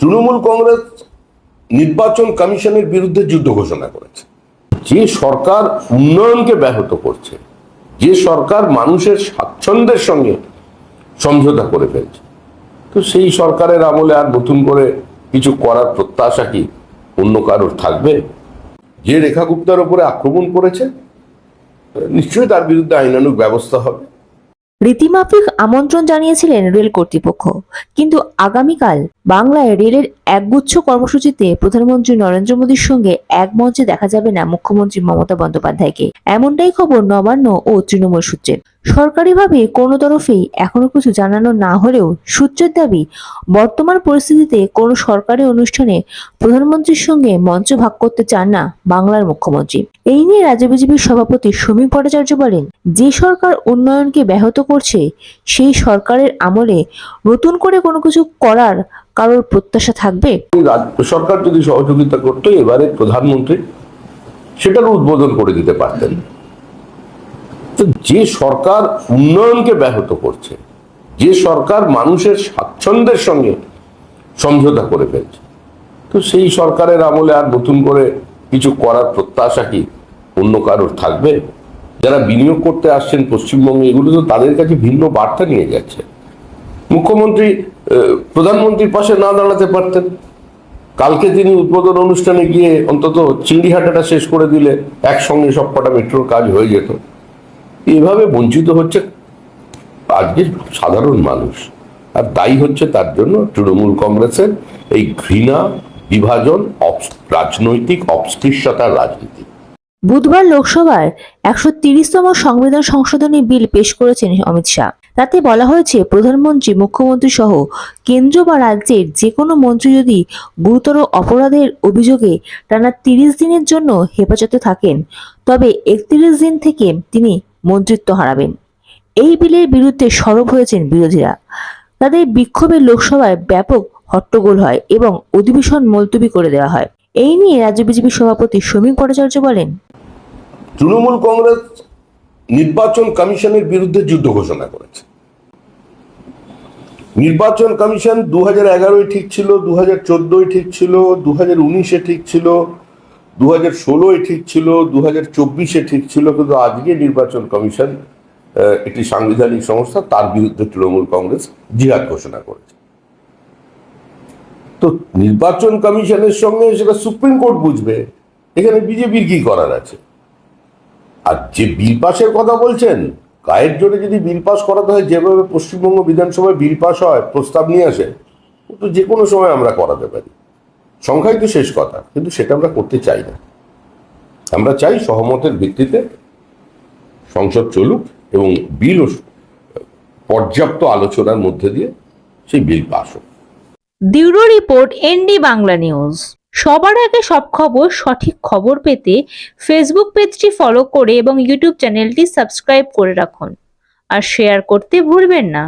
তৃণমূল কংগ্রেস নির্বাচন কমিশনের বিরুদ্ধে যুদ্ধ ঘোষণা করেছে। যে সরকার উন্নয়নকে ব্যাহত করছে, যে সরকার মানুষের স্বাচ্ছন্দ্যের সঙ্গে সমঝোতা করে ফেলছে, তো সেই সরকারের আমলে আর নতুন করে কিছু করার প্রত্যাশা কি অন্য কারোর থাকবে? যে রেখা গুপ্তার উপরে আক্রমণ করেছে, নিশ্চয়ই তার বিরুদ্ধে আইনানুগ ব্যবস্থা হবে। রীতিমাফিক আমন্ত্রণ জানিয়েছিলেন রেল কর্তৃপক্ষ। কিন্তু আগামীকাল বাংলায় রেলের একগুচ্ছ কর্মসূচিতে প্রধানমন্ত্রী নরেন্দ্র মোদীর সঙ্গে এক মঞ্চে দেখা যাবে না মুখ্যমন্ত্রী মমতা বন্দ্যোপাধ্যায়কে। এমনটাই খবর নবান্ন ও তৃণমূল সূত্রের সরকারিভাবে কোনো তরফেই এখনও কিছু জানানো না হলেও সূত্রের দাবি, বর্তমান পরিস্থিতিতে কোনো সরকারি অনুষ্ঠানে প্রধানমন্ত্রীর সঙ্গে মঞ্চ ভাগ করতে চান না বাংলার মুখ্যমন্ত্রী। এই নিয়ে রাজ্য বিজেপির সভাপতি সমীপ ভট্টাচার্য বলেন, যে সরকার উন্নয়নকে ব্যাহত করছে, সেই সরকারের আমলে নতুন করে কোনো কিছু করার কারোর প্রত্যাশা থাকবে? সরকার যদি সহযোগিতা করতো, এবারে প্রধানমন্ত্রী সেটার উদ্বোধন করে দিতে পারতেন। তো যে সরকার উন্নয়নকে ব্যাহত করছে, যে সরকার মানুষের স্বাচ্ছন্দ্যের সঙ্গে সমঝোতা করে ফেলছে, তো সেই সরকারের আমলে আর নতুন করে কিছু করার প্রত্যাশা কি অন্য কারোর থাকবে? যারা বিনিয়োগ করতে আসছেন পশ্চিমবঙ্গে, এগুলো তো তাদের কাছে ভিন্ন বার্তা নিয়ে যাচ্ছে মুখ্যমন্ত্রী প্রধানমন্ত্রীর পাশে না দাঁড়াতে পারতেন। কালকে তিনি উদ্বোধন অনুষ্ঠানে গিয়ে অন্তত চিংড়িহাটাটা শেষ করে দিলে একসঙ্গে সব কটা মেট্রোর কাজ হয়ে যেত। এভাবে বঞ্চিত হচ্ছে আজকে সাধারণ মানুষ। আর দায়ী হচ্ছে তার জন্য তৃণমূল কংগ্রেসের এই ঘৃণা, বিভাজন রাজনৈতিক অস্পৃশ্যতার রাজনীতি। বুধবার লোকসভার একশো তিরিশতম সংবিধান সংশোধনী বিল পেশ করেছেন অমিত শাহ। তাতে বলা হয়েছে, প্রধানমন্ত্রী, মুখ্যমন্ত্রী সহ কেন্দ্র বা রাজ্যের যে কোনো মন্ত্রী যদি গুরুতর অপরাধের অভিযোগে টানা তিরিশ দিনের জন্য হেফাজতে থাকেন, তবে একত্রিশ দিন থেকে তিনি মন্ত্রিত্ব হারাবেন। এই বিলের বিরুদ্ধে সরব হয়েছেন বিরোধীরা। তাদের বিক্ষোভে লোকসভায় ব্যাপক হট্টগোল হয় এবং অধিবেশন মুলতবি করে দেওয়া হয়। এই নিয়ে রাজ্য বিজেপি সভাপতি সমীপ ভট্টাচার্য বলেন, তৃণমূল কংগ্রেস নির্বাচন কমিশনের বিরুদ্ধে যুদ্ধ ঘোষণা করেছে। নির্বাচন কমিশন দু হাজার এগারোয় ঠিক ছিল দু হাজার চোদ্দোয় ঠিক ছিল দু হাজার উনিশে ঠিক ছিল দু ষোলোয় ঠিক ছিল দু হাজার চব্বিশে ঠিক ছিল, কিন্তু আজকে নির্বাচন কমিশন একটি সাংবিধানিক সংস্থা, তার বিরুদ্ধে তৃণমূল কংগ্রেস জিহাদ ঘোষণা করেছে। তো নির্বাচন কমিশনের সঙ্গে সেটা সুপ্রিম কোর্ট বুঝবে, এখানে বিজেপির কি করার আছে? আর যে বিল পাসের কথা বলছেন, গায়ের জোরে যদি বিল পাস করাতে হয়, যেভাবে পশ্চিমবঙ্গ বিধানসভায় বিল পাস হয়, প্রস্তাব নিয়ে আসে তো যে কোনো সময় আমরা করাতে পারি। সংখ্যাই তো শেষ কথা, কিন্তু সেটা আমরা করতে চাই না। আমরা চাই সহমতের ভিত্তিতে সংসদ চলুক এবং বিল পর্যাপ্ত আলোচনার মধ্যে দিয়ে সেই বিল পাস হোক। Bureau report, ND Bangla news. সবার আগে সব খবর, সঠিক খবর পেতে ফেসবুক পেজটি ফলো করে এবং ইউটিউব চ্যানেলটি সাবস্ক্রাইব করে রাখুন। আর শেয়ার করতে ভুলবেন না।